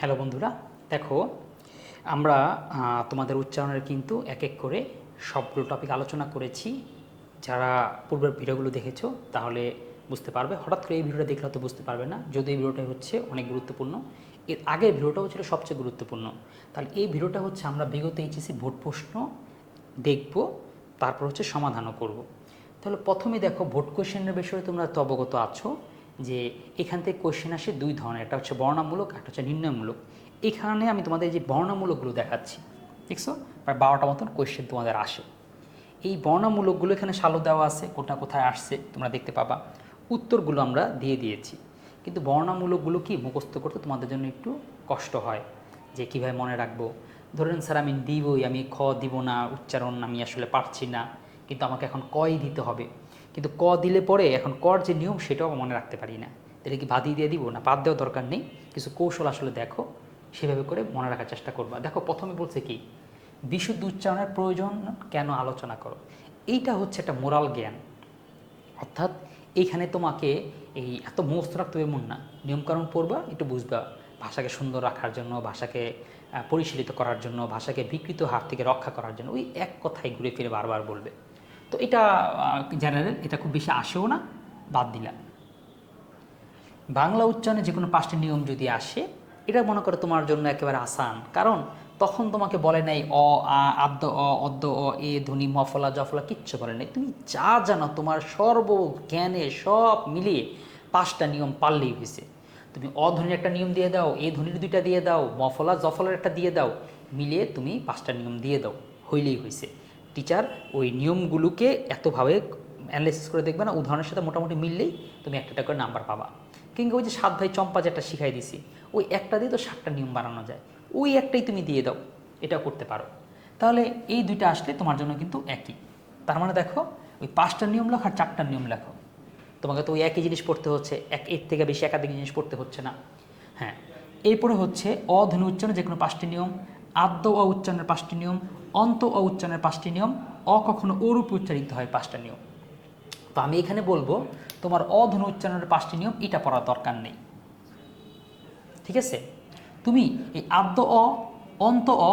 Hello বন্ধুরা। দেখো, আমরা তোমাদের উচ্চারণের কিন্তু এক এক করে সবগুলো টপিক আলোচনা করেছি। যারা পূর্বের ভিডিওগুলো দেখেছ, তাহলে বুঝতে পারবে। হঠাৎ করে এই ভিডিওটা দেখলে হয়তো বুঝতে পারবে না। যদি এই ভিডিওটা হচ্ছে অনেক গুরুত্বপূর্ণ। এর আগের ভিডিওটাও ছিল সবচেয়ে গুরুত্বপূর্ণ। তাহলে এই ভিডিওটা হচ্ছে আমরা বিগত এইচএসি ভোট প্রশ্ন দেখব, তারপর হচ্ছে সমাধানও করব। তাহলে প্রথমে দেখো, ভোট কোশ্চেনের বিষয়ে তোমরা তো অবগত আছো। যে এখান থেকে কোশ্চেন আসে দুই ধরনের। একটা হচ্ছে বর্ণামূলক একটা হচ্ছে নির্ণয়মূলক। এখানে আমি তোমাদের যে বর্ণামূলকগুলো দেখাচ্ছি, দেখছ? প্রায় বারোটা মতন কোশ্চেন তোমাদের আসে। এই বর্ণামূলকগুলো এখানে সালো দেওয়া আছে, কোনটা কোথায় আসছে তোমরা দেখতে পাবা। উত্তরগুলো আমরা দিয়ে দিয়েছি। কিন্তু বর্ণামূলকগুলো কি মুখস্থ করতে তোমাদের জন্য একটু কষ্ট হয়, যে কীভাবে মনে রাখব? ধরেন, স্যার, আমি দিবই, আমি খ দিব না, উচ্চারণ আমি আসলে পারছি না, কিন্তু আমাকে এখন কই দিতে হবে? কিন্তু ক দিলে পরে এখন কর যে নিয়ম সেটাও মনে রাখতে পারি না। তাহলে কি বাদি দিয়ে দিব না, বাদ দেওয়ার দরকার নেই। কিছু কৌশল আসলে দেখো, সেভাবে করে মনে রাখার চেষ্টা করবা। দেখো, প্রথমে বলছে কি, বিশুদ্ধ উচ্চারণের প্রয়োজন কেন আলোচনা করো? এইটা হচ্ছে একটা মোরাল জ্ঞান। অর্থাৎ এইখানে তোমাকে এই এত মুখস্থ রাখতে হবে মন না। নিয়মকানুন পড়বা, একটু বুঝবা। ভাষাকে সুন্দর রাখার জন্য, ভাষাকে পরিশীলিত করার জন্য, ভাষাকে বিকৃত হাত থেকে রক্ষা করার জন্য, ওই এক কথাই ঘুরে ফিরে বারবার বলবে। তো এটা জেনারেল এটা খুব বেশি আসেও না, বাদ দিলাম। বাংলা উচ্চারণে যে কোনো পাঁচটি নিয়ম যদি আসে, এটা মনে করো তোমার জন্য একেবারে আসান। কারণ তখন তোমাকে বলে নাই, অ, আ আদ্য অ অদ্য অ, এ ধ্বনি মফলা জফলা কিচ্ছু বলে নাই। তুমি যা জানো, তোমার সর্ব জ্ঞানে সব মিলিয়ে পাঁচটা নিয়ম পারলেই হয়েছে। তুমি অধ্বনির একটা নিয়ম দিয়ে দাও, এ ধ্বনির দুইটা দিয়ে দাও মফলা জফলার একটা দিয়ে দাও, মিলিয়ে তুমি পাঁচটা নিয়ম দিয়ে দাও, হইলেই হয়েছে। টিচার ওই নিয়মগুলোকে এতভাবে অ্যানালাইসিস করে দেখবে না, উদাহরণের সাথে মোটামুটি মিললেই তুমি একটা করে নাম্বার পাবা। কিংবা ওই যে সাত ভাই চম্পা যেটা শিখাই দিছি, ওই একটা দিয়ে তো সাতটা নিয়ম বানানো যায়। ওই একটাই তুমি দিয়ে দাও, এটা করতে পারো। তাহলে এই দুইটা আসলে তোমার জন্য কিন্তু একই। তার মানে দেখো, ওই পাঁচটা নিয়ম লেখো আর চারটা নিয়ম লেখো। তোমাকে তো ওই একই জিনিস পড়তে হচ্ছে, এক এর থেকে বেশি একাধিক জিনিস পড়তে হচ্ছে না। হ্যাঁ এরপরে হচ্ছে অধ্বনি উচ্চারণ যে কোনো পাঁচটি নিয়ম আদ্য অ উচ্চারণের পাঁচটি নিয়ম, অন্ত অ উচ্চারণের পাঁচটি নিয়ম, অ কখনো ওরূপে উচ্চারিত হয় পাঁচটা নিয়ম। তো আমি এখানে বলব, তোমার অধনু উচ্চারণের পাঁচটি নিয়ম এটা পড়ার দরকার নেই। ঠিক আছে? তুমি এই আদ্য অ, অন্ত অ,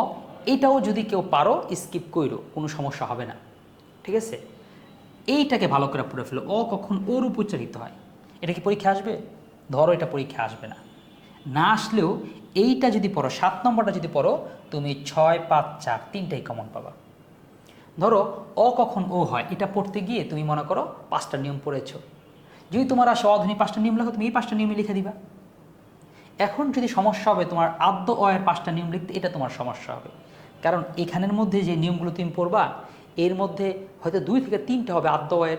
এটাও যদি কেউ পারো স্কিপ কইরো, কোনো সমস্যা হবে না। ঠিক আছে? এইটাকে ভালো করে পড়ে ফেলো, অ কখন ওরূপ উচ্চারিত হয়। এটা কি পরীক্ষা আসবে? ধরো এটা পরীক্ষা আসবে না। না আসলেও এইটা যদি পড়ো, সাত নম্বরটা যদি পড়ো, তুমি ছয়, পাঁচ, চার তিনটাই কমন পাবা। ধরো, অ কখন ও হয়, এটা পড়তে গিয়ে তুমি মনে করো পাঁচটা নিয়ম পড়েছো। যদি তোমার আসে অধনী পাঁচটা নিয়ম লেখো, তুমি এই পাঁচটা নিয়মে লিখে দিবা। এখন যদি সমস্যা হবে, তোমার আদ্য অয়ের পাঁচটা নিয়ম লিখতে, এটা তোমার সমস্যা হবে। কারণ এখানের মধ্যে যে নিয়মগুলো তুমি পড়বা, এর মধ্যে হয়তো দুই থেকে তিনটা হবে আদ্য অয়ের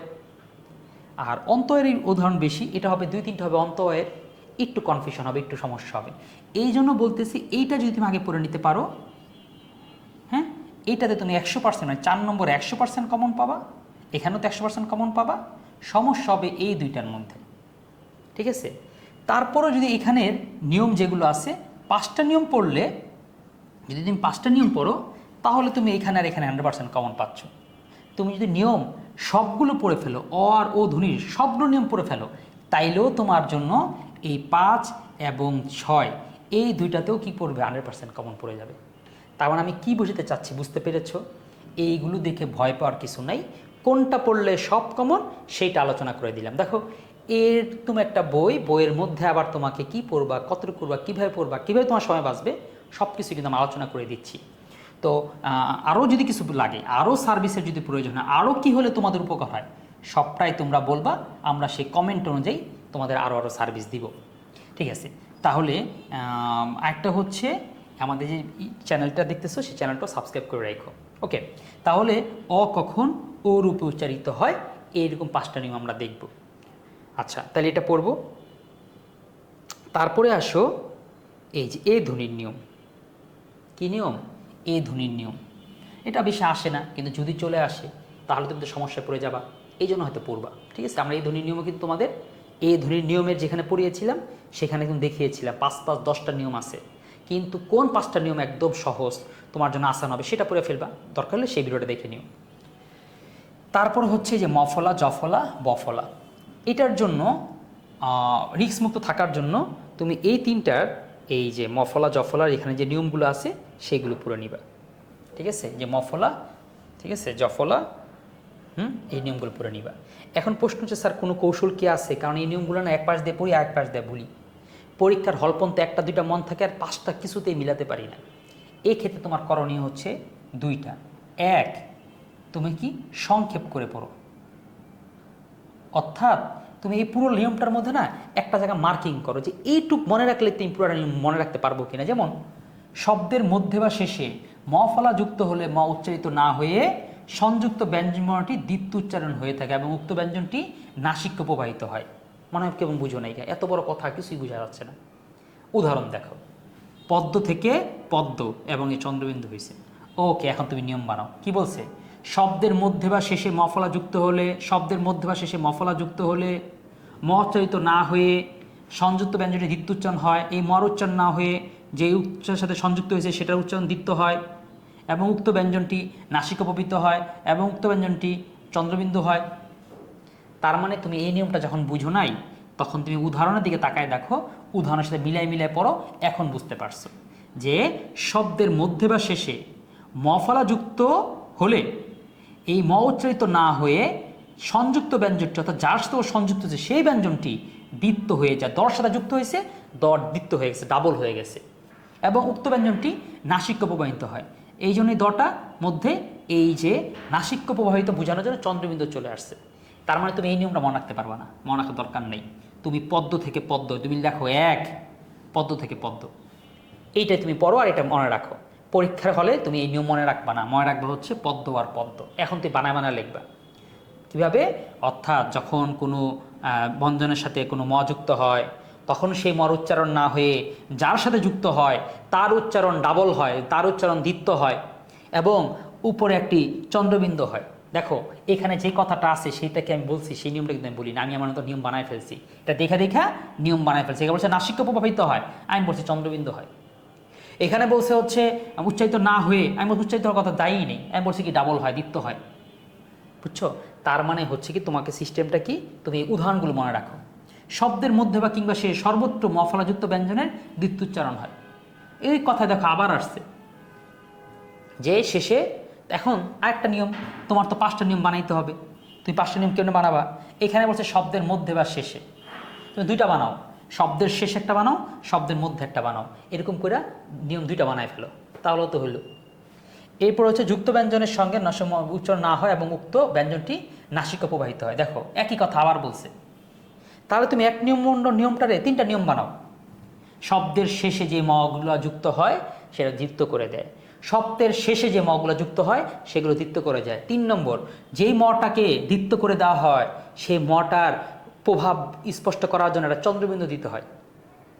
আর অন্তয়ের উদাহরণ বেশি, এটা হবে দুই, তিনটা হবে অন্তয়ের একটু কনফিউশন হবে, একটু সমস্যা হবে। এই জন্য বলতেছি, এইটা যদি তুমি আগে পড়ে নিতে পারো হ্যাঁ? এইটাতে তুমি একশো পার্সেন্ট মানে চার নম্বরে একশো পার্সেন্ট কমন পাবা, এখানেও তো একশো পার্সেন্ট কমন পাবা, সমস্যা হবে এই দুইটার মধ্যে। ঠিক আছে? তারপরও যদি এখানের নিয়ম যেগুলো আছে, পাঁচটা নিয়ম পড়লে, যদি তুমি পাঁচটা নিয়ম পড়ো, তাহলে তুমি এখানে আর এখানে হান্ড্রেড পার্সেন্ট কমন পাচ্ছ। তুমি যদি নিয়ম সবগুলো পড়ে ফেলো, অ আর ও ধ্বনির সবগুলো নিয়ম পড়ে ফেলো, তাইলেও তোমার জন্য এই পাঁচ এবং ছয়, এই দুইটাতেও কি পড়বে? হান্ড্রেড পার্সেন্ট কমন পড়ে যাবে। তার মানে আমি কি বুঝতে চাচ্ছি বুঝতে পেরেছ? এইগুলো দেখে ভয় পাওয়ার কিছু নাই। কোনটা পড়লে সব কমন সেইটা আলোচনা করে দিলাম। দেখো এর তুমি একটা বই, বইয়ের মধ্যে আবার তোমাকে কি পড়বা, কতটুকু করবা কীভাবে পড়বা, কীভাবে তোমার সময় বাঁচবে সব কিছু কিন্তু আমি আলোচনা করে দিচ্ছি। তো আরও যদি কিছু লাগে আরও সার্ভিসের যদি প্রয়োজন হয় আরও কী হলে তোমাদের উপকার হয়, সবটাই তোমরা বলবা, আমরা সেই কমেন্ট অনুযায়ী তোমাদের আরও আরও সার্ভিস দিব। ঠিক আছে? তাহলে একটা হচ্ছে আমাদের যে চ্যানেলটা দেখতেছো, সেই চ্যানেলটা সাবস্ক্রাইব করে রাখো। ওকে তাহলে, অ কখন ও রূপে উচ্চারিত হয়, এইরকম পাঁচটা নিয়ম আমরা দেখব। আচ্ছা তাহলে এটা পড়ব। তারপরে আসো, এই যে এ ধ্বনির নিয়ম। কী নিয়ম? এ ধ্বনির নিয়ম। এটা বেশি আসে না, কিন্তু যদি চলে আসে, তাহলে তুমি তো সমস্যায় পড়ে যাবা। এই জন্য হয়তো পড়বা। ঠিক আছে? আমরা এই ধ্বনির নিয়মও কিন্তু তোমাদের এই ধ্বনির নিয়মের যেখানে পড়িয়েছিলাম, সেখানে কিন্তু দেখিয়েছিলাম, পাঁচ পাঁচ দশটা নিয়ম আছে। কিন্তু কোন পাঁচটা নিয়ম একদম সহজ, তোমার জন্য আসান হবে সেটা পড়ে ফেলবা, দরকার হলে সেই ভিডিওটা দেখে নিও। তারপর হচ্ছে যে মফলা, জফলা, বফলা। এটার জন্য রিস্ক মুক্ত থাকার জন্য তুমি এই তিনটার এই যে মফলা, জফলার এখানে যে নিয়মগুলো আছে, সেগুলো পুরো নিবা। ঠিক আছে? যে মফলা, ঠিক আছে? জফলা হুম? এই নিয়মগুলো পড়ে নিবা। এখন প্রশ্ন হচ্ছে, স্যার, কোনো কৌশল কি আছে? কারণ এই নিয়মগুলো না এক পাশ দিয়ে পড়ি এক পাশ দিয়ে ভুলি। পরীক্ষার হলপন্থে একটা, দুইটা মন থাকে আর পাঁচটা কিছুতেই মিলাতে পারি না। এই ক্ষেত্রে তোমার করণীয় হচ্ছে দুইটা। এক, তুমি কি সংক্ষেপ করে পড়ো। অর্থাৎ তুমি এই পুরো নিয়মটার মধ্যে না একটা জায়গা মার্কিং করো যে এইটুক মনে রাখলে তুমি পুরোটা নিয়ম মনে রাখতে পারব কিনা। যেমন, শব্দের মধ্যে বা শেষে ম ফলা যুক্ত হলে ম উচ্চারিত না হয়ে সংযুক্ত ব্যঞ্জনটি দ্বিত্ব উচ্চারণ হয়ে থাকে এবং উক্ত ব্যঞ্জনটি নাসিক্য প্রবাহিত হয়। মনে হয় কেমন বুঝো নাই, এত বড় কথা কিছুই বোঝা যাচ্ছে না। উদাহরণ দেখো। পদ্ম থেকে পদ্ম এবং এই চন্দ্রবিন্দু হয়েছে ওকে, এখন তুমি নিয়ম বানাও। কি বলছে? শব্দের মধ্যে বা শেষে মফলা যুক্ত হলে, শব্দের মধ্যে বা শেষে মফলা যুক্ত হলে মচরিত না হয়ে সংযুক্ত ব্যঞ্জনটি দ্বিত্ব উচ্চারণ হয়। এই মর উচ্চারণ না হয়ে যে উচ্চারের সাথে সংযুক্ত হয়েছে, সেটার উচ্চারণ দ্বিত্ব হয়। এবং উক্ত ব্যঞ্জনটি নাসিকপবিত হয় এবং উক্ত ব্যঞ্জনটি চন্দ্রবিন্দু হয়। তার মানে তুমি এই নিয়মটা যখন বুঝো নাই, তখন তুমি উদাহরণের দিকে তাকায় দেখো, উদাহরণের সাথে মিলাই মিলাই পড়ো, এখন বুঝতে পারছ যে শব্দের মধ্যে বা শেষে মফলা যুক্ত হলে, এই ম উচ্চারিত না হয়ে সংযুক্ত ব্যঞ্জনটি অর্থাৎ যার সাথে সংযুক্ত হয়েছে, সেই ব্যঞ্জনটি দ্বিত্ব হয়ে যায়। দর সাথে যুক্ত হয়েছে, দর দ্বিত্ব হয়ে গেছে ডাবল হয়ে গেছে। এবং উক্ত ব্যঞ্জনটি নাসিক্য প্রবাহিত হয়। এই জন্যই দটা মধ্যে এই যে নাসিক্য প্রবাহিত বোঝানোর জন্য চন্দ্রবিন্দু চলে আসছে। তার মানে তুমি এই নিয়মটা মনে রাখতে পারবে না। মনে রাখার দরকার নেই। তুমি পদ্ম থেকে পদ্ম, তুমি দেখো এক, পদ্ম থেকে পদ্ম। এইটাই তুমি পড়ো আর এটা মনে রাখো। পরীক্ষার হলে তুমি এই নিয়ম মনে রাখবা না। মনে রাখবা হচ্ছে পদ্ম আর পদ্ম। এখন তুমি বানায় বানায় লিখবা। কীভাবে? অর্থাৎ যখন কোনো ব্যঞ্জনের সাথে কোনো ম যুক্ত হয় তখন সেই মর উচ্চারণ না হয়ে যার সাথে যুক্ত হয়, তার উচ্চারণ ডাবল হয়, তার উচ্চারণ দ্বিত্ব হয় এবং উপরে একটি চন্দ্রবিন্দু হয়। দেখো, এখানে যে কথাটা আছে সেইটাকে আমি বলছি, সেই নিয়মটা কিন্তু আমি বলি না আমি আমার মতো নিয়ম বানায় ফেলছি। এটা দেখা দেখা নিয়ম বানায় ফেলছি। এখানে বলছে নাসিক্য প্রভাবিত হয়। আমি বলছি চন্দ্রবিন্দু হয়। এখানে বলছে হচ্ছে উচ্চারিত না হয়ে, আমি বলছি উচ্চারিত হওয়ার কথা দায়ী নেই। আমি বলছি কি, ডাবল হয় দীপ্ত হয়। বুঝছ? তার মানে হচ্ছে কি, তোমাকে সিস্টেমটা কি, তুমি এই উদাহরণগুলো মনে রাখো। শব্দের মধ্যে বা কিংবা সে সর্বত্র মফলাযুক্ত ব্যঞ্জনের দ্বিত্বুচ্চারণ হয়। এই কথা দেখো, আবার আসছে। যে শেষে এখন আরেকটা নিয়ম, তোমার তো পাঁচটা নিয়ম বানাইতে হবে। তুমি পাঁচটা নিয়ম কেন বানাবা? এখানে বলছে শব্দের মধ্যে বা শেষে। তুমি দুইটা বানাও। শব্দের শেষ একটা বানাও, শব্দের মধ্যে একটা বানাও। এরকম করে নিয়ম দুইটা বানায় ফেলো। তাহলে তো হইল। এরপর হচ্ছে যুক্ত ব্যঞ্জনের সঙ্গে উচ্চারণ না হয় এবং উক্ত ব্যঞ্জনটি নাসিক প্রবাহিত হয়। দেখো, একই কথা আবার বলছে। তাহলে তুমি এক নিয়ম নিয়মটারে তিনটা নিয়ম বানাও। শব্দের শেষে যে মগুলো যুক্ত হয়, সেটা দ্বিত্ব করে দেয়। শব্দের শেষে যে মগুলো যুক্ত হয়, সেগুলো দ্বিত্ব করে যায়। তিন নম্বর, যেই মটাকে দ্বিত্ব করে দেওয়া হয়, সেই মটার প্রভাব স্পষ্ট করার জন্য একটা চন্দ্রবিন্দু দিতে হয়।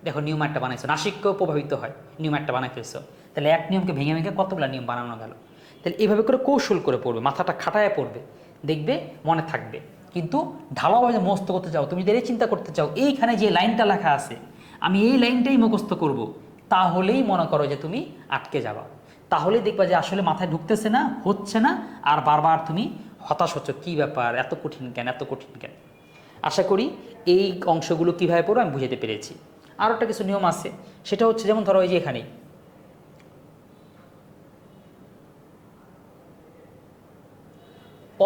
দেখো, নিয়ম একটা বানাইছো। নাসিককেও প্রভাবিত হয়। নিয়ম একটা বানাই ফেলছো। তাহলে এক নিয়মকে ভেঙে ভেঙে কতগুলো নিয়ম বানানো গেল? তাহলে এভাবে করে কৌশল করে পড়বে, মাথাটা খাটায় পড়বে। দেখবে, মনে থাকবে। কিন্তু ঢালাওভাবে মুখস্থ করতে চাও, তুমি যদি এই চিন্তা করতে চাও, এইখানে যে লাইনটা লেখা আছে, আমি এই লাইনটাই মুখস্থ করব, তাহলেই মনে করো যে তুমি আটকে যাবা। তাহলেই দেখবা যে আসলে মাথায় ঢুকতেছে না, হচ্ছে না, আর বারবার তুমি হতাশ হচ্ছ, কী ব্যাপার, এত কঠিন কেন, এত কঠিন কেন? আশা করি এই অংশগুলো কীভাবে পড়ো আমি বুঝাতে পেরেছি। আরও একটা কিছু নিয়ম আছে, সেটা হচ্ছে যেমন ধরো ওই যে এখানেই।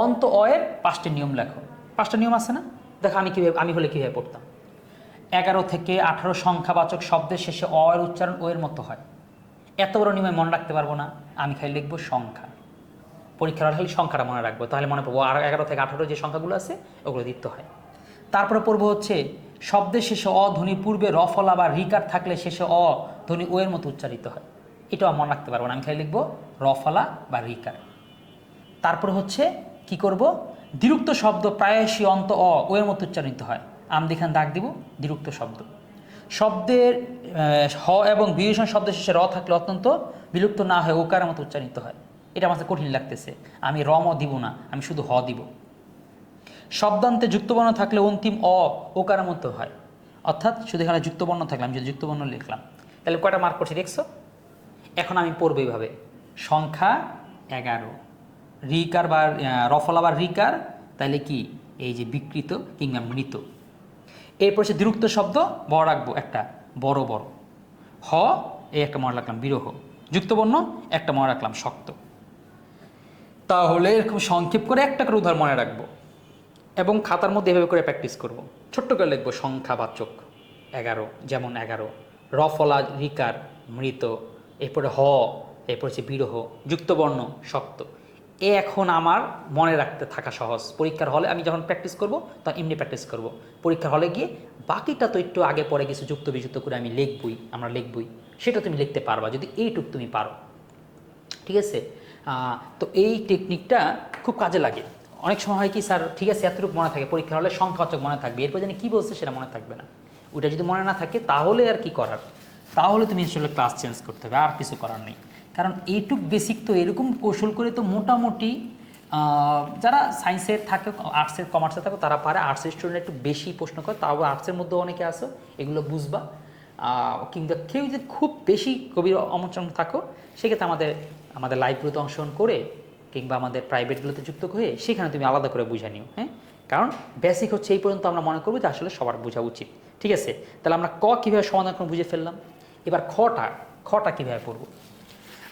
অন্ত অয়ের পাঁচটি নিয়ম লেখো। পাঁচটা নিয়ম আছে না? দেখো আমি কীভাবে আমি হলে কীভাবে পড়তাম। এগারো থেকে আঠারো সংখ্যাবাচক শব্দের শেষে অ এর উচ্চারণ ও এর মতো হয়। এত বড় নিয়মে মনে রাখতে পারব না, আমি খালি লিখব সংখ্যা। পরীক্ষার হলে খালি সংখ্যাটা মনে রাখব, তাহলে মনে পড়ব আর এগারো থেকে আঠারো যে সংখ্যাগুলো আছে, ওগুলো দিতে হয়। তারপরে পড়ব হচ্ছে, শব্দের শেষে অ ধ্বনি পূর্বে র ফলা বা রিকার থাকলে শেষে অ ধ্বনি ও এর মতো উচ্চারিত হয়। এটাও মনে রাখতে পারব না, আমি খালি লিখব র ফলা বা রিকার তারপর হচ্ছে কি করব? দ্বিরুক্ত শব্দ প্রায়শই অন্ত অ, ও এর মতো উচ্চারিত হয়। আম দেখান দাগ দিব, দ্বিরুক্ত শব্দ। শব্দের হ এবং বিভীষণ শব্দ শেষে র থাকলে অত্যন্ত বিলুপ্ত না হয়ে ওকারের মতো উচ্চারিত হয়। এটা আমার কঠিন লাগতেছে। আমি রমও দিব না, আমি শুধু হ দিব। শব্দান্তে যুক্তবর্ণ থাকলে অন্তিম অ ওকারের মতো হয়। অর্থাৎ শুধু এখানে যুক্তবর্ণ থাকলে আমি যদি যুক্তবর্ণ লিখলাম। তাহলে কয়টা মার্ক করছি দেখছ? এখন আমি পড়ব এইভাবে। সংখ্যা এগারো। রিকার বা রফলা বা রিকার তাহলে কি? এই যে বিকৃত কিংবা মৃত। এরপর সে দ্বিরুক্ত শব্দ, বড় রাখব একটা বড় বড়। হ, এই একটা মনে রাখলাম, বিরহ। যুক্তবর্ণ, একটা মনে রাখলাম, শক্ত। তাহলে এরকম সংক্ষেপ করে একটা করে উদাহরণ মনে রাখব। এবং খাতার মধ্যে এভাবে করে প্র্যাকটিস করব। ছোট্ট করে লিখব, সংখ্যাবাচক, এগারো, যেমন এগারো। রফলা, রিকার, মৃত। এরপরে হ, এরপর হচ্ছে বিরহ। যুক্তবর্ণ, শক্ত। এ এখন আমার মনে রাখতে থাকা সহজ। পরীক্ষার হলে আমি যখন প্র্যাকটিস করব, তখন এমনি প্র্যাকটিস করব। পরীক্ষার হলে গিয়ে বাকিটা তো একটু আগে পরে কিছু যুক্ত বিযুক্ত করে আমি লিখবই, আমরা লিখবই। সেটা তুমি লিখতে পারবা, যদি এইটুক তুমি পারো। ঠিক আছে? তো এই টেকনিকটা খুব কাজে লাগে। অনেক সময় হয় কি, স্যার, ঠিক আছে, এতটুকু মনে থাকে। পরীক্ষার হলে সংখ্যাচক মনে থাকবে। এরপর জানি কী বলছে সেটা মনে থাকবে না। ওইটা যদি মনে না থাকে, তাহলে আর কি করার? তাহলে তুমি আসলে ক্লাস চেঞ্জ করতে হবে, আর কিছু করার নেই। কারণ এইটুক বেসিক তো এরকম কৌশল করে তো মোটামুটি যারা সায়েন্সের থাকে আর্টসের কমার্সে থাকে, তারা পারে। আর্টসের স্টুডেন্ট একটু বেশি প্রশ্ন করে, তাও আর্টসের মধ্যে অনেকে আসো এগুলো বুঝবা। কিংবা কেউ যদি খুব বেশি গভীর অমোচন থাকো, সেক্ষেত্রে আমাদের আমাদের লাইভগুলোতে অংশগ্রহণ করে, কিংবা আমাদের প্রাইভেটগুলোতে যুক্ত হয়ে, সেখানে তুমি আলাদা করে বুঝে নিও হ্যাঁ? কারণ বেসিক হচ্ছে এই পর্যন্ত আমরা মনে করব যে আসলে সবার বোঝা উচিত, ঠিক আছে? তাহলে আমরা ক কীভাবে সমাধান করে বুঝে ফেললাম? এবার খটা খটা কীভাবে পড়ব?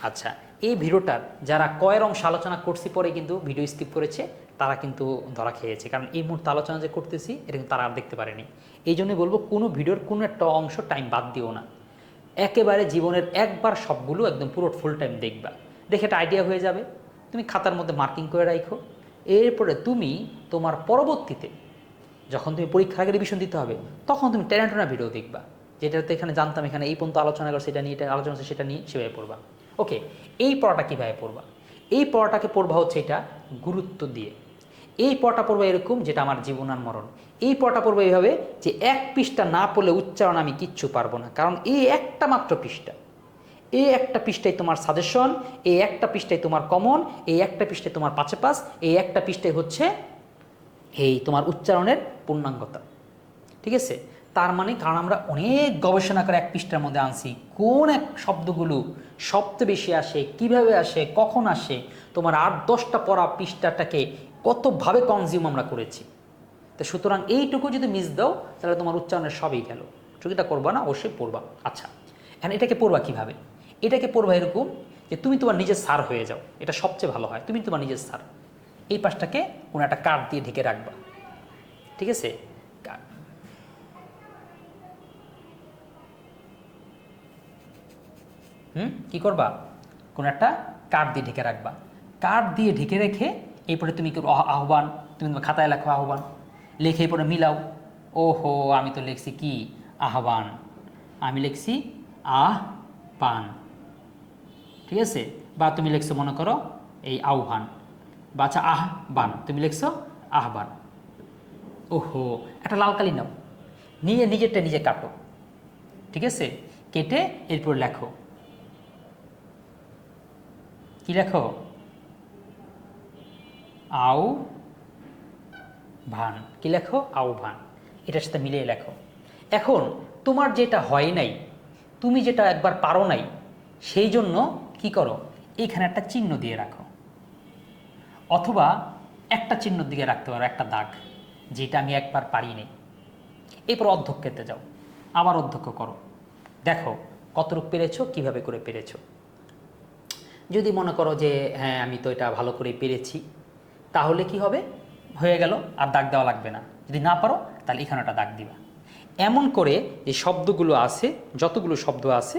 আচ্ছা এই ভিডিওটার যারা কয়ের অংশ আলোচনা করছি পরে কিন্তু ভিডিও স্কিপ করেছে, তারা কিন্তু ধরা খেয়েছে। কারণ এই মুহূর্তে আলোচনা যে করতেছি, এটা কিন্তু তারা আর দেখতে পারেনি। এই জন্যই বলব, কোনো ভিডিওর কোনো একটা অংশ টাইম বাদ দিও না। একেবারে জীবনের একবার সবগুলো একদম পুরো ফুল টাইম দেখবা। দেখে একটা আইডিয়া হয়ে যাবে, তুমি খাতার মধ্যে মার্কিং করে রাখো এরপরে তুমি তোমার পরবর্তীতে যখন তুমি পরীক্ষার আগে রিভিশন দিতে হবে, তখন তুমি ট্যালেন্টনা ভিডিও দেখবা। যেটাতে এখানে জানতাম, এখানে এই পর্যন্ত আলোচনা করছে সেটা নিয়ে, এটা আলোচনা সেটা নিয়ে সেভাবে পড়বা। ওকে এই পড়াটা কীভাবে পড়বা? এই পড়াটাকে পড়বা হচ্ছে এটা গুরুত্ব দিয়ে। এই পড়াটা পড়ব এরকম যেটা আমার জীবন আর মরণ। এই পড়াটা পড়ব এইভাবে যে এক পৃষ্ঠা না পড়লে উচ্চারণ আমি কিচ্ছু পারব না। কারণ এই একটা মাত্র পৃষ্ঠা। এই একটা পৃষ্ঠায় তোমার সাজেশন এই একটা পৃষ্ঠায় তোমার কমন এই একটা পৃষ্ঠায় তোমার পাঁচে পাস এই একটা পৃষ্ঠায় হচ্ছে, এই তোমার উচ্চারণের পূর্ণাঙ্গতা। ঠিক আছে? তার মানে কারণ আমরা অনেক গবেষণা করে এক পৃষ্ঠার মধ্যে আনছি। কোন এক শব্দগুলো সবচেয়ে বেশি আসে, কীভাবে আসে, কখন আসে, তোমার আট দশটা পড়া পৃষ্ঠাটাকে কতভাবে কনজিউম আমরা করেছি। তো সুতরাং এইটুকু যদি মিস দাও, তাহলে তোমার উচ্চারণের সবই গেল। চুকিটা করবা না, অবশ্যই পড়বা। আচ্ছা এখন এটাকে পড়বা কীভাবে? এটাকে পড়বা এরকম যে তুমি তোমার নিজের সার হয়ে যাও। এটা সবচেয়ে ভালো হয়, তুমি তোমার নিজের সার এই পাশটাকে কোনো একটা কাঠ দিয়ে ঢেকে রাখবা। ঠিক আছে? হুম? কি করবা? কোনো একটা কাঠ দিয়ে ঢেকে রাখবা। কাঠ দিয়ে ঢেকে রেখে এরপরে তুমি আহ্বান, তুমি তোমার খাতায় লেখো আহ্বান? লিখে এরপরে মিলাও। ওহো, আমি তো লিখছি কি? আহ্বান। আমি লিখছি আহ পান ঠিক আছে? বা তুমি লিখছো, মনে করো, এই আহ্বান। বা আচ্ছা আহ্বান। তুমি লিখছো আহ্বান। ওহো, একটা লাল কালি নাও। নিয়ে নিজেরটা নিজে কাটো। ঠিক আছে? কেটে এরপর লেখো। কি লেখো? আউ ভান। কি লেখো? আউ ভান। এটার সাথে মিলিয়ে লেখো। এখন তোমার যেটা হয় নাই, তুমি যেটা একবার পারো নাই, সেই জন্য কি করো? এইখানে একটা চিহ্ন দিয়ে রাখো। অথবা একটা চিহ্ন দিকে রাখতে পারো, একটা দাগ, যেটা আমি একবার পারি পারিনি এরপর অধ্যক্ষেতে যাও। আবার অধ্যক্ষ করো। দেখো কতটুক পেরেছ, কীভাবে করে পেরেছ। যদি মনে করো যে হ্যাঁ আমি তো এটা ভালো করে পেরেছি, তাহলে কি হবে? হয়ে গেল, আর দাগ দেওয়া লাগবে না। যদি না পারো, তাহলে এখানে একটা দাগ দিবা। এমন করে যে শব্দগুলো আছে, যতগুলো শব্দ আছে,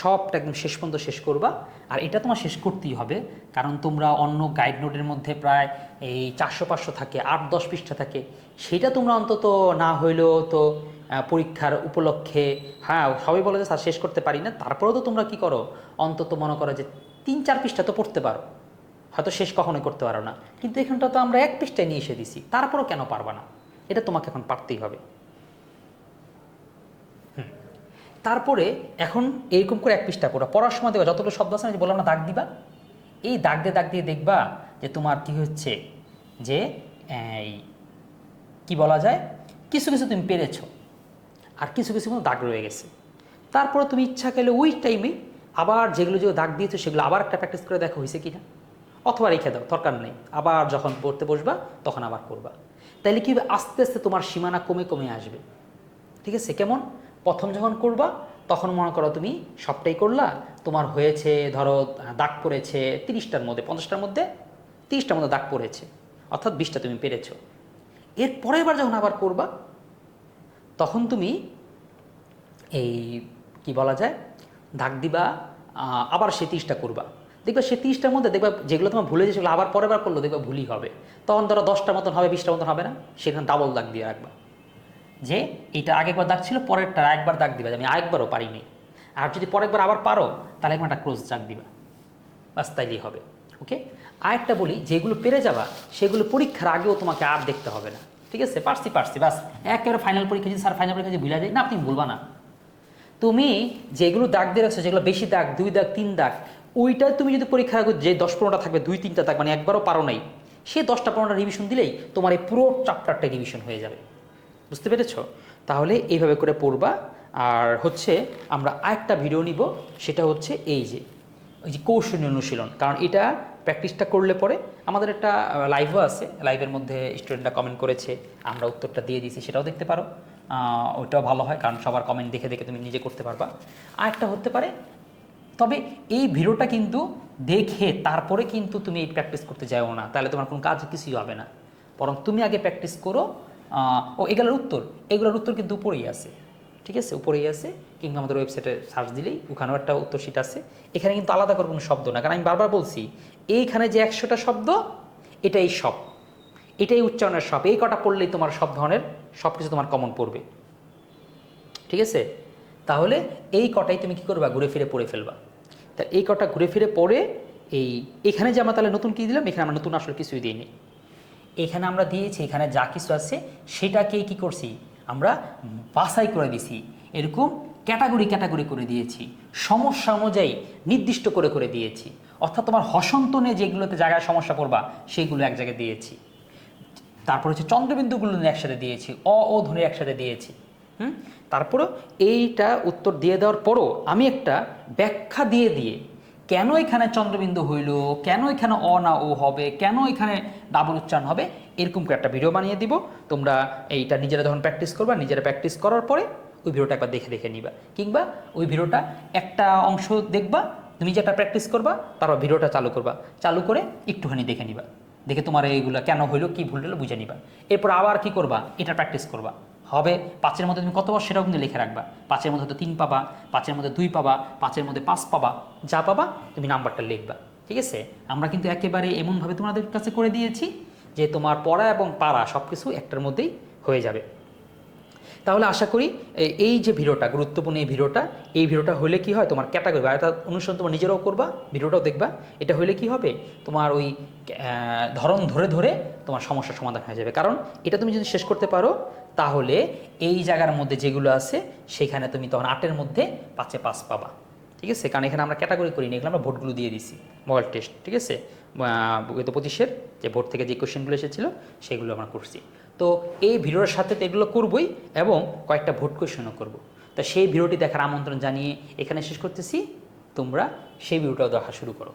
সবটা একদম শেষ পর্যন্ত শেষ করবা। আর এটা তোমার শেষ করতেই হবে, কারণ তোমরা অন্য গাইড নোটের মধ্যে প্রায় এই চারশো পাঁচশো থাকে, আট দশ পৃষ্ঠা থাকে। সেটা তোমরা অন্তত না হইলেও তো পরীক্ষার উপলক্ষে হ্যাঁ সবাই বলে যে, স্যার, শেষ করতে পারি না। তারপরেও তো তোমরা কি করো? অন্তত মনে করো যে তিন, চার পৃষ্ঠা তো পড়তে পারো। হয়তো শেষ কখনোই করতে পারো না। কিন্তু এখানটা তো আমরা এক পৃষ্ঠায় নিয়ে এসে দিছি। তারপরও কেন পারবা না? এটা তোমাকে এখন পারতেই হবে। তারপরে এখন এরকম করে এক পৃষ্ঠা পড়া। পড়ার সময় দেবা যতগুলো শব্দ আছে আমি বললাম না, দাগ দিবা। এই দাগ দিয়ে দাগ দিয়ে দেখবা যে তোমার কি হচ্ছে? যে এই কি বলা যায়? কিছু কিছু তুমি পেরেছ। আর কিছু কিছু দাগ রয়ে গেছে। তারপরে তুমি ইচ্ছা করলে ওই টাইমে আবার যেগুলো যে দাগ দিয়েছ, সেগুলো আবার একটা প্র্যাকটিস করে দেখো হয়েছে কিনা? অথবা রেখে দাও, দরকার নেই। আবার যখন পড়তে বসবা, তখন আবার করবা। তাইলে কি? আস্তে আস্তে তোমার সীমানা কমে কমে আসবে। ঠিক আছে? কেমন? প্রথম যখন করবা, তখন মনে করো তুমি সবটাই করলা। তোমার হয়েছে, ধরো দাগ পড়েছে তিরিশটার মধ্যে, পঞ্চাশটার মধ্যে তিরিশটার মধ্যে দাগ পড়েছে। অর্থাৎ বিশটা তুমি পেরেছ। এর পরের বার যখন আবার করবা, তখন তুমি এই, কি বলা যায়? দাগ দিবা আবার সে তিরিশটা করবা। দেখবা সে তিরিশটার মধ্যে দেখবা যেগুলো তোমার ভুলে যেগুলো আবার পরের বার করল, দেখবা ভুলই হবে। তখন ধরো দশটার মতন হবে, বিশটার মতন হবে না? সেখানে ডাবল দাগ দিয়ে রাখবা। যে এটা আগেরবার দাগ ছিল, পরেরটা একবার দাগ দিবা আমি আরেকবারও পারিনি। আর যদি পরেরবার আবার পারো, তাহলে একবার একটা ক্লোজ দাগ দিবা। বাস তাইলেই হবে। ওকে? আরেকটা বলি, যেগুলো পেরে যাবা, সেগুলো পরীক্ষার আগেও তোমাকে আর দেখতে হবে না। ঠিক আছে? পারছি পারছি বাস একেবারে ফাইনাল পরীক্ষা, যদি স্যার ফাইনাল পরীক্ষা যদি ভুলে যায়, না, আপনি ভুলবা না। তুমি যেগুলো দাগ দিয়ে রাখছো, যেগুলো বেশি দাগ, দুই দাগ, তিন দাগ ওইটা তুমি যদি পরীক্ষা যে দশ পনেরোটা থাকবে, দুই তিনটা দাগ মানে একবারও পারো নাই, সে দশটা পনেরোটা রিভিশন দিলেই তোমার এই পুরো চ্যাপ্টারটা রিভিশন হয়ে যাবে। বুঝতে পেরেছ? তাহলে এইভাবে করে পড়বা। আর হচ্ছে আমরা আরেকটা ভিডিও নিব, সেটা হচ্ছে এই যে, ওই যে কৌশলী অনুশীলন। কারণ এটা প্র্যাকটিসটা করলে পরে আমাদের একটা লাইভও আছে। লাইভের মধ্যে স্টুডেন্টরা কমেন্ট করেছে, আমরা উত্তরটা দিয়ে দিয়েছি, সেটাও দেখতে পারো। ওইটাও ভালো হয়, কারণ সবার কমেন্ট দেখে দেখে তুমি নিজে করতে পারবা। আরেকটা হতে পারে, তবে এই ভিডিওটা কিন্তু দেখে তারপরে কিন্তু তুমি এই প্র্যাকটিস করতে যাও না, তাহলে তোমার কোনো কাজ কিছুই হবে না। বরং তুমি আগে প্র্যাকটিস করো ও এগুলোর উত্তর এগুলোর উত্তর কিন্তু উপরেই আছে, ঠিক আছে? উপরেই আছে, কিংবা আমাদের ওয়েবসাইটে সার্চ দিলেই ওখানেও একটা উত্তর শিট আছে। এখানে কিন্তু আলাদা করে কোনো শব্দ না, কারণ আমি বারবার বলছি, এইখানে যে একশোটা শব্দ, এটাই সব, এটাই উচ্চারণের সব, এই কটা পড়লেই তোমার সব ধরনের সব কিছু তোমার কমন পড়বে। ঠিক আছে? তাহলে এই কটাই তুমি কি করবা? ঘুরে ফিরে পড়ে ফেলবা। তা এই কটা ঘুরে ফিরে পড়ে এই, এখানে যে আমরা তাহলে নতুন কি দিলাম? এখানে আমরা নতুন আসলে কিছুই দিইনি। এখানে আমরা দিয়েছি, এখানে যা কিছু আছে সেটাকে কি করছি? আমরা বাছাই করে দিছি। এরকম ক্যাটাগরি ক্যাটাগরি করে দিয়েছি। সমস্যা অনুযায়ী নির্দিষ্ট করে করে দিয়েছি। অর্থাৎ তোমার হসন্তনে যেগুলোতে জায়গায় সমস্যা করবা সেইগুলো এক জায়গায় দিয়েছি। তারপর হচ্ছে চন্দ্রবিন্দুগুলো একসাথে দিয়েছি, অ, ও ধ্বনি একসাথে দিয়েছি, হুম? তারপরও এইটা উত্তর দিয়ে দেওয়ার পরও আমি একটা ব্যাখ্যা দিয়ে দিয়ে কেন এখানে চন্দ্রবিন্দু হইল, কেন এখানে অ না ও হবে, কেন এখানে ডাবল উচ্চারণ হবে, এরকম একটা ভিডিও বানিয়ে দিব। তোমরা এইটা নিজেরা যখন প্র্যাকটিস করবা, নিজেরা প্র্যাকটিস করার পরে ওই ভিডিওটা একবার দেখে দেখে নিবা। কিংবা ওই ভিডিওটা একটা অংশ দেখবা, তুমি যেটা প্র্যাকটিস করবা, তারপর ভিডিওটা চালু করবা। চালু করে একটুখানি দেখে নিবা। দেখে তোমার এইগুলো কেন হইল, কি ভুল হলো বুঝে নিবা। এরপর আবার কি করবা? এটা প্র্যাকটিস করবা। হবে পাঁচের মধ্যে তুমি কতবার সেটাও কিন্তু লিখে রাখবা। পাঁচের মধ্যে তিন পাবা, পাঁচের মধ্যে দুই পাবা, পাঁচের মধ্যে পাঁচ পাবা, যা পাবা তুমি নাম্বারটা লিখবা। ঠিক আছে? আমরা কিন্তু একেবারে এমনভাবে তোমাদের কাছে করে দিয়েছি যে তোমার পড়া এবং পাড়া সব কিছু একটার মধ্যেই হয়ে যাবে। তাহলে আশা করি এই যে ভিডিওটা, গুরুত্বপূর্ণ এই ভিডিওটা এই ভিডিওটা হলে কি হয়, তোমার ক্যাটাগরি বা এটা অনুসরণ তোমার নিজেরাও করবা, ভিডিওটাও দেখবা, এটা হলে কি হবে, তোমার ওই ধরন ধরে ধরে তোমার সমস্যার সমাধান হয়ে যাবে। কারণ এটা তুমি যদি শেষ করতে পারো, তাহলে এই জায়গার মধ্যে যেগুলো আছে, সেখানে তুমি তখন আটের মধ্যে পাঁচে পাঁচ পাবা। ঠিক আছে? কারণ এখানে আমরা ক্যাটাগরি করিনি এখানে আমরা ভোটগুলো দিয়ে দিছি, মোবাইল টেস্ট, ঠিক আছে? গত পঁচিশের, যে ভোট থেকে যে কোশ্চেনগুলো এসেছিল, সেগুলো আমরা করছি। তো এই ভিডিওর সাথে তো এগুলো করবই এবং কয়েকটা ভোট কোয়েশনও করব। তা সেই ভিডিওটি দেখার আমন্ত্রণ জানিয়ে এখানে শেষ করতেছি। তোমরা সেই ভিডিওটাও দেখা শুরু করো।